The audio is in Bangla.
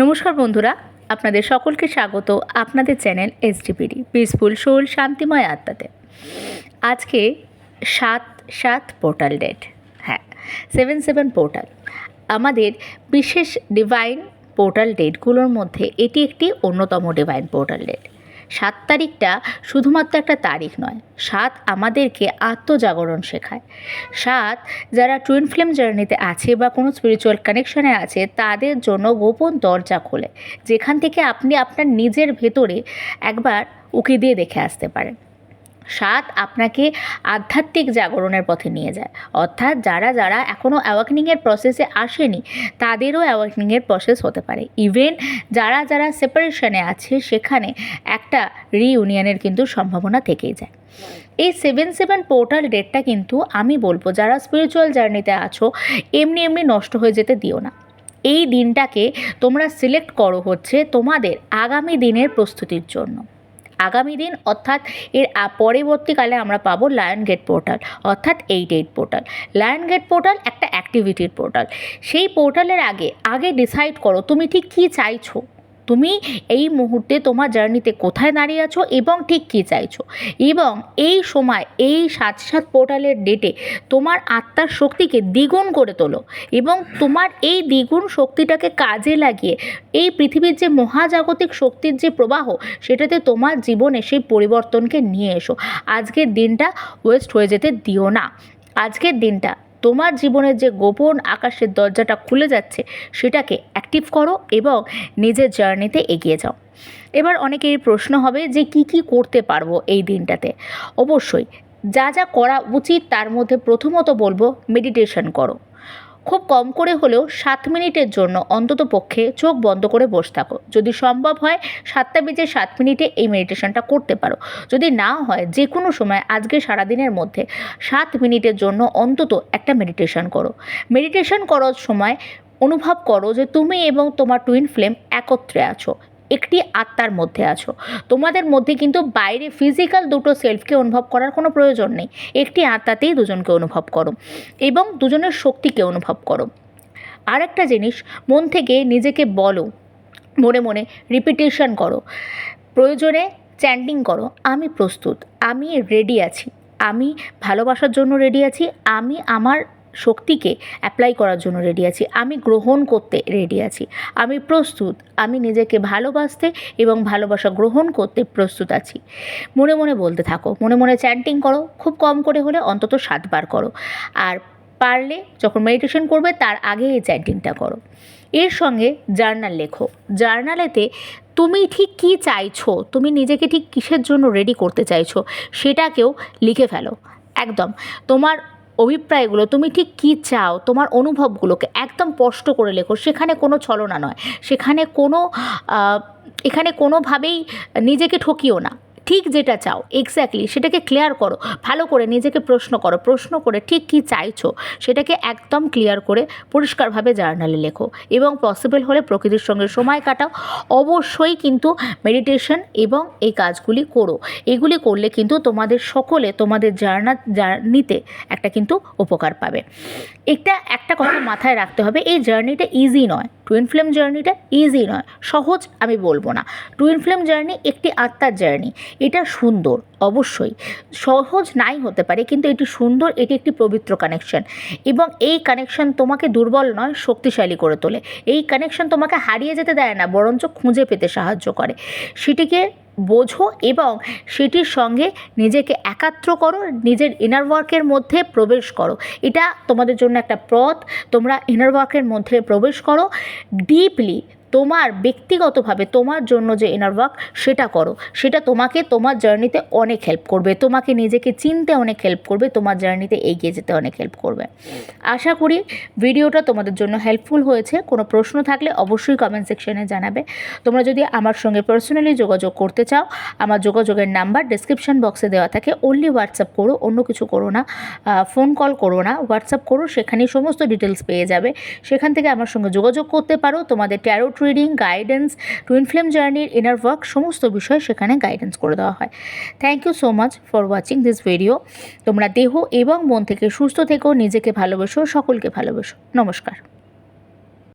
নমস্কার বন্ধুরা, আপনাদের সকলকে স্বাগত আপনাদের চ্যানেল এসডিপিডি পিসফুল সোল শান্তিময় আত্মাতে। আজকে সাত সাত পোর্টাল ডেট হ্যাঁ সেভেন সেভেন পোর্টাল আমাদের বিশেষ ডিভাইন পোর্টাল ডেটগুলোর মধ্যে এটি একটি অন্যতম ডিভাইন পোর্টাল ডেট সাত তারিখটা শুধুমাত্র একটা তারিখ নয়, সাত আমাদেরকে আত্মজাগরণ শেখায়। সাত যারা টুইন ফ্লেম জার্নিতে আছে বা কোনো স্পিরিচুয়াল কানেকশনে আছে, তাদের জন্য গোপন দরজা খোলে, যেখান থেকে আপনি আপনার নিজের ভেতরে একবার উকি দিয়ে দেখে আসতে পারেন। সাত আপনাকে আধ্যাত্মিক জাগরণের পথে নিয়ে যায়। অর্থাৎ যারা যারা এখনও অ্যাওয়াকনিংয়ের প্রসেসে আসেনি, তাদেরও অ্যাওয়াকনিংয়ের প্রসেস হতে পারে। ইভেন যারা যারা সেপারেশনে আছে, সেখানে একটা রিইউনিয়নের কিন্তু সম্ভাবনা থেকেই যায়। এই সেভেন সেভেন পোর্টাল ডেটটা কিন্তু আমি বলব, যারা স্পিরিচুয়াল জার্নিতে আছো, এমনি এমনি নষ্ট হয়ে যেতে দিও না। এই দিনটাকে তোমরা সিলেক্ট করো হচ্ছে তোমাদের আগামী দিনের প্রস্তুতির জন্য। আগামী দিন, অর্থাৎ এর পরবর্তীকালে আমরা পাবো লায়ন গেট পোর্টাল অর্থাৎ eight eight portal lion gate portal একটা অ্যাক্টিভিটির পোর্টাল সেই পোর্টালের আগে আগে ডিসাইড করো তুমি ঠিক কী চাইছো। তুমি এই মুহূর্তে তোমার জার্নিতে কোথায় দাঁড়িয়ে আছো এবং ঠিক কী চাইছো? এবং এই সময়, এই সাত সাত পোর্টালের ডেটে তোমার আত্মার শক্তিকে দ্বিগুণ করে তোলো এবং তোমার এই দ্বিগুণ শক্তিটাকে কাজে লাগিয়ে এই পৃথিবীর যে মহাজাগতিক শক্তির যে প্রবাহ, সেটাতে তোমার জীবনে সেই পরিবর্তনকে নিয়ে এসো। আজকের দিনটা ওয়েস্ট হয়ে যেতে দিও না। আজকের দিনটা তোমার জীবনের যে গোপন আকাশের দরজাটা খুলে যাচ্ছে, সেটাকে অ্যাক্টিভ করো এবং নিজের জার্নিতে এগিয়ে যাও। এবার অনেকেরই প্রশ্ন হবে যে কি কি করতে পারব এই দিনটাতে? অবশ্যই, যা যা করা উচিত তার মধ্যে প্রথমত বলব মেডিটেশন করো। খুব কম করে হলেও সাত মিনিটের জন্য অন্তত পক্ষে চোখ বন্ধ করে বসে থাকো। যদি সম্ভব হয় সাতটা বেজে সাত মিনিটে এই মেডিটেশনটা করতে পারো। যদি না হয় যে কোনো সময় আজকে সারাদিনের মধ্যে সাত মিনিটের জন্য অন্তত একটা মেডিটেশন করো। মেডিটেশন করার সময় অনুভব করো যে তুমি এবং তোমার টুইন ফ্লেম একত্রে আছো। একটি আত্মার মধ্যে আছো। তোমাদের মধ্যে কিন্তু বাইরে ফিজিক্যাল দুটো সেলফকে অনুভব করার কোনো প্রয়োজন নেই। একটি আত্মাতেই দুজনকে অনুভব করো এবং দুজনের শক্তিকে অনুভব করো। আর একটা জিনিস, মন থেকে নিজেকে বলো, মনে মনে রিপিটেশন করো, প্রয়োজনে চ্যান্ডিং করো, আমি প্রস্তুত, আমি রেডি আছি, আমি ভালোবাসার জন্য রেডি আছি, আমি আমার শক্তিকে অ্যাপ্লাই করার জন্য রেডি আছি। আমি গ্রহণ করতে রেডি আছি। আমি প্রস্তুত। আমি নিজেকে ভালোবাসতে এবং ভালোবাসা গ্রহণ করতে প্রস্তুত আছি। মনে মনে বলতে থাকো, মনে মনে চ্যান্টিং করো, খুব কম করে হলে অন্তত সাতবার করো। আর পারলে যখন মেডিটেশন করবে, তার আগে এই চ্যান্টিংটা করো। এর সঙ্গে জার্নাল লেখো। জার্নালেতে তুমি ঠিক কী চাইছো, তুমি নিজেকে ঠিক কিসের জন্য রেডি করতে চাইছো, সেটাকেও লিখে ফেলো। একদম। তোমার অভিপ্রায়গুলো, তুমি ঠিক কী চাও, তোমার অনুভবগুলোকে একদম স্পষ্ট করে লেখো। সেখানে কোনো ছলনা নয়। সেখানে কোনো এখানে কোনোভাবেই নিজেকে ঠকিও না। ঠিক যেটা চাও এক্স্যাক্টলি সেটাকে ক্লিয়ার করো, ভালো করে নিজেকে প্রশ্ন করো, প্রশ্ন করে ঠিক কী চাইছো, সেটাকে একদম ক্লিয়ার করে পরিষ্কারভাবে জার্নালে লেখো এবং পসিবল হলে প্রকৃতির সঙ্গে সময় কাটাও। অবশ্যই কিন্তু মেডিটেশন এবং এই কাজগুলি করো। এগুলি করলে কিন্তু তোমাদের সকলে তোমাদের জার্না, জার্নিতে একটা কিন্তু উপকার পাবে। এটা একটা কথা মাথায় রাখতে হবে, এই জার্নিটা ইজি নয়। টুইন ফ্লেম জার্নিটা ইজি নয়, সহজ আমি বলব না। টুইন ফ্লেম জার্নি একটি আত্মার জার্নি। এটা সুন্দর, অবশ্যই। সহজ নাই হতে পারে, কিন্তু এটি সুন্দর, এটি একটি পবিত্র কানেকশন এবং এই কানেকশন তোমাকে দুর্বল নয়, শক্তিশালী করে তোলে। এই কানেকশন তোমাকে হারিয়ে যেতে দেয় না, বরঞ্চ খুঁজে পেতে সাহায্য করে। সেটিকে বোঝো এবং সেটির সঙ্গে নিজেকে একাত্র করো, নিজের ইনার ওয়ার্কের মধ্যে প্রবেশ করো। এটা তোমাদের জন্য একটা পথ, তোমরা ইনার ওয়ার্কের মধ্যে প্রবেশ করো। ডিপলি তোমার ব্যক্তিগতভাবে তোমার জন্য যে ইনার ওয়ার্ক সেটা করো। সেটা তোমাকে তোমার জার্নিতে অনেক হেল্প করবে। তোমাকে নিজেকে চিনতে অনেক হেল্প করবে। তোমার জার্নিতে এগিয়ে যেতে অনেক হেল্প করবে। আশা করি ভিডিওটা তোমাদের জন্য হেল্পফুল হয়েছে। কোনো প্রশ্ন থাকলে অবশ্যই কমেন্ট সেকশনে জানাবে। তোমরা যদি আমার সঙ্গে পার্সোনালি যোগাযোগ করতে চাও, আমার যোগাযোগের নাম্বার ডিসক্রিপশন বক্সে দেওয়া থাকে। অনলি হোয়াটসঅ্যাপ করো, অন্য কিছু করো না। ফোন কল করো না হোয়াটসঅ্যাপ করো, সেখানেই সমস্ত ডিটেলস পেয়ে যাবে। সেখান থেকে আমার সঙ্গে যোগাযোগ করতে পারো। তোমাদের tarot reading guidance twin flame জার্নির ইনার ওয়ার্ক সমস্ত বিষয় সেখানে গাইডেন্স করে দেওয়া হয়। Thank you so much for watching this video তোমরা দেহ এবং মন থেকে সুস্থ থেকেও নিজেকে ভালোবেসো, সকলকে ভালোবেসো। নমস্কার।